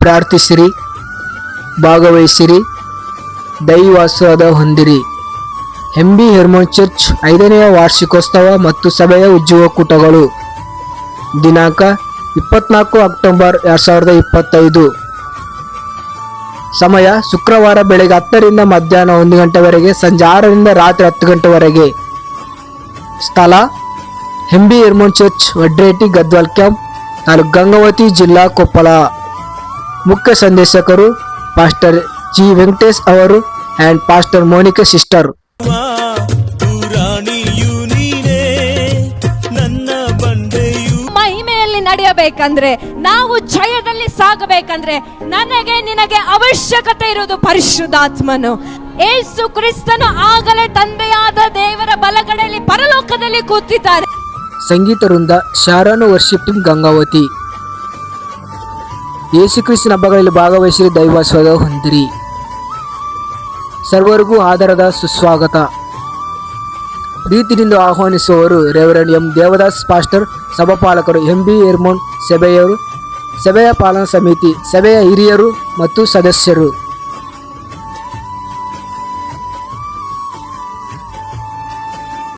ಪ್ರಾರ್ಥಿಸಿರಿ, ಭಾಗವಹಿಸಿರಿ ದೈವಾಸ್ವಾದ ಹೊಂದಿರಿ. MB Hermon church ಐದನೆಯ ವಾರ್ಷಿಕೋತ್ಸವ ಮತ್ತು ಸಭೆಯ ಉಜ್ಜುವ ಕೂಟಗಳು. ದಿನಾಂಕ ಇಪ್ಪತ್ನಾಲ್ಕು ಅಕ್ಟೋಬರ್ ಎರಡು ಸಾವಿರದ ಇಪ್ಪತ್ತೈದು. ಸಮಯ ಶುಕ್ರವಾರ ಬೆಳಗ್ಗೆ ಹತ್ತರಿಂದ ಮಧ್ಯಾಹ್ನ ಒಂದು ಗಂಟೆವರೆಗೆ, ಸಂಜೆ ಆರರಿಂದ ರಾತ್ರಿ ಹತ್ತು ಗಂಟೆವರೆಗೆ. ಸ್ಥಳ, ಹೆಂಬಿ Hermon church, ವಡ್ರೇಟಿ, Gadwal camp taluk Gangavathi, ಜಿಲ್ಲಾ ಕೊಪ್ಪಳ. ಮುಖ್ಯ ಸಂದೇಶಕರು, ಪಾಸ್ಟರ್ ಜಿ ವೆಂಕಟೇಶ್ ಅವರು ಆ್ಯಂಡ್ ಪಾಸ್ಟರ್ ಮೋನಿಕಾ ಸಿಸ್ಟರ್. ನಡೆಯಬೇಕಂದ್ರೆ ನಾವು ಜಯದಲ್ಲಿ ಸಾಗಬೇಕಂದ್ರೆ ನನಗೆ ನಿನಗೆ ಅವಶ್ಯಕತೆ ಇರುವುದು ಪರಿಶುದ್ಧಾತ್ಮನು. ಏಸು ಕ್ರಿಸ್ತನು ಆಗಲೇ ತಂದೆಯಾದ ದೇವರ ಬಲಗಡೆಯಲ್ಲಿ ಪರಲೋಕದಲ್ಲಿ ಕೂತಿದ್ದಾರೆ. ಸಂಗೀತ ವೃಂದ ಶಾರಾನು ವರ್ಷಿಪ್ ಗಂಗಾವತಿ. ಗಂಗಾವತಿ ಯೇಸುಕ್ರಿಸ್ತನ ಹಬ್ಬಗಳಲ್ಲಿ ಭಾಗವಹಿಸಿ ದೈವಾಸ್ವಾದ ಹೊಂದಿರಿ. ಸರ್ವರಿಗೂ ಆಧಾರದ ಸುಸ್ವಾಗತ. ಪ್ರೀತಿನಿಂದ ಆಹ್ವಾನಿಸುವವರು ರೆವರೆಂಡ್ ಎಂ. ದೇವದಾಸ್, ಪಾಸ್ಟರ್, ಸಭಾಪಾಲಕರು ಎಂ. ಬಿ. ಎರ್ಮೋನ್ ಸಭೆಯವರು ಸಭೆಯ ಪಾಲನಾ ಸಮಿತಿ ಸಭೆಯ ಹಿರಿಯರು ಮತ್ತು ಸದಸ್ಯರು.